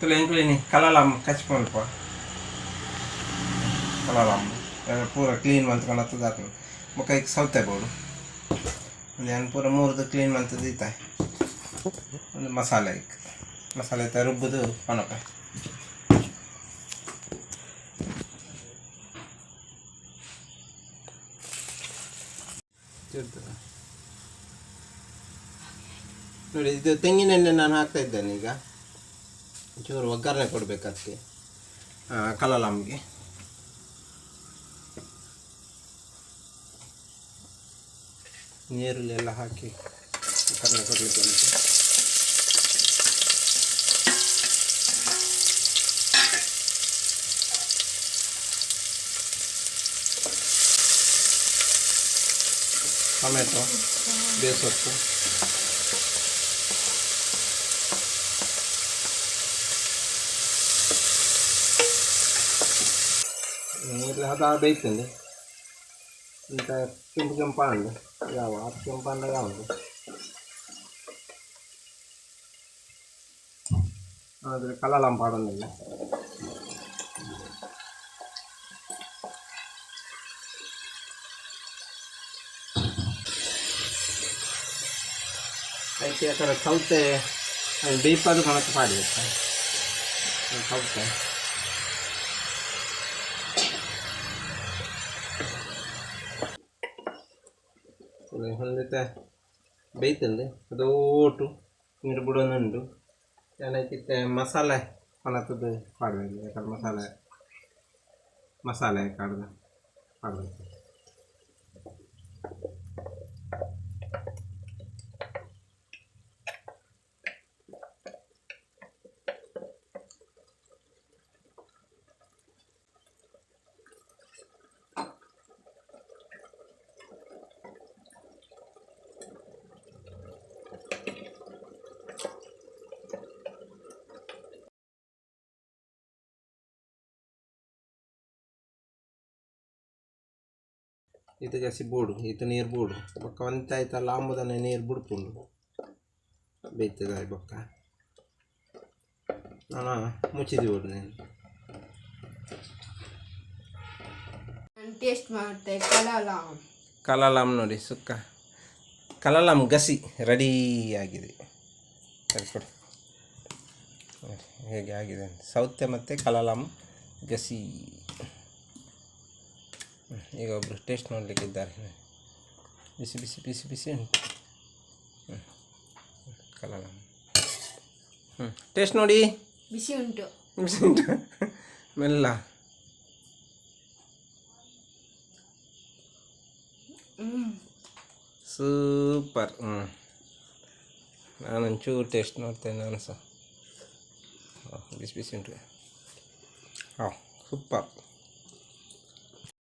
Clean ಕಲಲಮ್ಮ ಕಚ್ಕೊಲ್ಪ ಕಲಲಮ್ಮ ಪೂರ clean ಮಂತ್ಕೊಂಡು ಹತ್ತದ ಹಾಕಿ ಮುಖಕ್ಕೆ ಸೌತೆ ಬೋಡು ಒಂದು ಏನು ಪೂರ ಮೂರದು ಕ್ಲೀನ್ ಮಂತದ್ದು ಇತ್ತ ಒಂದು ಮಸಾಲೆ ಇಕ್ ಮಸಾಲೆ ಇತ್ತ ರುಬ್ಬದು ಪನಪ ನೋಡಿ ಇದು ತೆಂಗಿನೆಣ್ಣೆ ನಾನು ಹಾಕ್ತಾ ಇದ್ದೇನೆ ಈಗ ಚೂರು ಒಗ್ಗರಣೆ ಕೊಡಬೇಕದಕ್ಕೆ ಕಲಾಲಮ್ಗೆ. ನೀರುಳ್ಳಿ ಎಲ್ಲ ಹಾಕಿ ಒಗ್ಗರಣೆ ಕೊಡಲಿಕ್ಕೆ ಉಂಟು. ಟೊಮೆಟೊ ಬೇಸೊಪ್ಪು એટલે હા તો આ દઈશું ને ఇంకా చెంపు చెంప అండి ఇలా వాపు చెంప అండగా ఉంది అది కళ్ళలం పాడండి అయితే అక్కడ చవితే డీప్ అది మనకు పాడి చెప్తాను చవితే ಹೊಂದಿತ್ತೆ ಬೇಯ್ತಂದೆ ಅದು ಓಟು ನೀರು ಬಿಡೋನುಂಟು ಏನೈತಿತ್ತೆ ಮಸಾಲೆ ಪನತ್ತದು ಪಾಡಬೇಕು ಯಾಕಂದ್ರೆ ಮಸಾಲೆ ಮಸಾಲೆ ಕಾಡ್ದು ಪಾಡಬೇಕು ಇದು ಜಾಸ್ತಿ ಬೋಡು ಇದು ನೀರು ಬೋಡು ಬೊಕ್ಕ ಒಂತ ಆಯ್ತಲ್ಲ ಆಂಬುದನ್ನ ನೀರು ಬುಡ್ಪುಂಡು ಬೇಯ್ತದ ಬೊಕ್ಕ ನಾನು ಮುಚ್ಚಿದಿ ಬೋಡು ನೀನು ಟೇಸ್ಟ್ ಮಾಡುತ್ತೆ ಕಲಲ ಕಲಾಲಂ ನೋಡಿ ಸುಕ್ಕ ಕಲಾಲಂ ಗಸಿ ರೆಡಿ ಆಗಿದೆ ಸರಿ ಕೊಡು ನೋಡಿ, ಹೇಗೆ ಆಗಿದೆ ಅಂತ ಸೌತೆ ಮತ್ತು ಕಲಾಲಂ ಗಸಿ ಹ್ಮ್, ಈಗ ಒಬ್ಬರು ಟೇಸ್ಟ್ ನೋಡಲಿಕ್ಕಿದ್ದಾರೆ ಬಿಸಿ ಬಿಸಿ ಬಿಸಿ ಬಿಸಿ ಉಂಟು. ಹ್ಞೂ ಕಲಾಲಂ ಹ್ಞೂ ಟೇಸ್ಟ್ ನೋಡಿ. ಬಿಸಿ ಉಂಟು. ಬಿಸಿ ಉಂಟು. ಮೆಲ್ಲ. ಸೂಪರ್. ಹ್ಞೂ ನಾನೊಂಚೂರು ಟೇಸ್ಟ್ ನೋಡ್ತೇನೆ ನಾನು ಸಹ ಬಿಸಿ ಬಿಸಿ ಉಂಟು. ಹಾಂ ಸೂಪರ್.